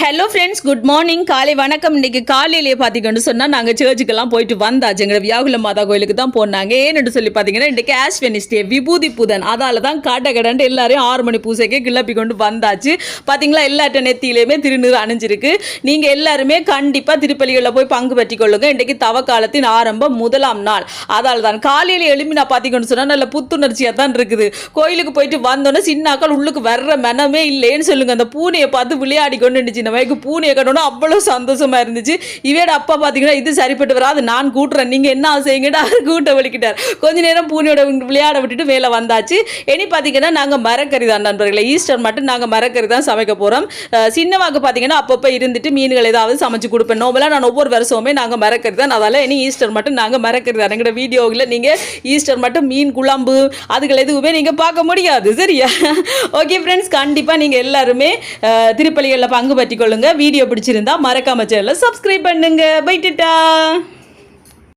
Hello friends good morning காலை வணக்கம். இன்னைக்கு காலையிலேயே பார்த்தீங்கன்னு சொன்னால் நாங்கள் சர்ச்சுக்கெல்லாம் போயிட்டு வந்தாச்சு. எங்கள் வியாகுல மாதா கோயிலுக்கு தான் போனாங்க. ஏன்னு சொல்லி பார்த்தீங்கன்னா இன்றைக்கு ஆஷ் வெனிஸ்டே விபூதி புதன். அதால தான் காட்ட கடன்ட்டு எல்லாரையும் ஆறு மணி பூசைக்கே கிளப்பி கொண்டு வந்தாச்சு. பார்த்தீங்களா எல்லாட்ட நெத்தியிலையுமே திருநீர் அணிஞ்சிருக்கு. நீங்கள் எல்லாருமே கண்டிப்பாக திருப்பலிகளில் போய் பங்கு பற்றி கொள்ளுங்க. இன்றைக்கு தவ காலத்தின் ஆரம்பம் முதலாம் நாள். அதால் தான் காலையில் எழுப்பி நான் பார்த்தீங்கன்னு சொன்னால் நல்ல புத்துணர்ச்சியாக தான் இருக்குது. கோயிலுக்கு போயிட்டு வந்தோன்னே சின்னாக்கள் உள்ளுக்கு வர்ற மனமே இல்லைன்னு சொல்லுங்கள் அந்த பூனையை பார்த்து விளையாடி கொண்டு சின்ன இந்த வயக்கு பூனையை கட்டணும் அவ்வளோ சந்தோஷமா இருந்துச்சு. இவேட அப்பா பார்த்தீங்கன்னா இது சரிப்பட்டு வராது நான் கூட்டுறேன். நீங்கள் என்ன செய்யுங்கடா அவர் கூட்ட வலிக்கிட்டார். கொஞ்ச நேரம் பூனையோட விளையாட விட்டுட்டு மேலே வந்தாச்சு. இனி பார்த்தீங்கன்னா நாங்கள் மரக்கறி தான் நண்பர்களே. ஈஸ்டர் மட்டும் நாங்கள் மரக்கறி தான் சமைக்க போகிறோம் சின்னவாக்கு பார்த்தீங்கன்னா அப்பப்போ இருந்துட்டு மீன்கள் ஏதாவது சமைச்சு கொடுப்பேன். நோபலாக நான் ஒவ்வொரு வருஷமுமே நாங்கள் மரக்கறி தான். அதால் இனி ஈஸ்டர் மட்டும் நாங்கள் மரக்கறி தான். எங்களோட வீடியோவில் நீங்கள் ஈஸ்டர் மட்டும் மீன் குழம்பு அதுகள் எதுவுமே நீங்கள் பார்க்க முடியாது. சரியா? ஓகே ஃப்ரெண்ட்ஸ் கண்டிப்பாக நீங்கள் எல்லாருமே திருப்பலிகளில் பங்கு பற்றி கொள்ளுங்க வீடியோ பிடிச்சிருந்தா மறக்காம சேனலை சப்ஸ்கிரைப் பண்ணுங்க. பைட்டுட்டா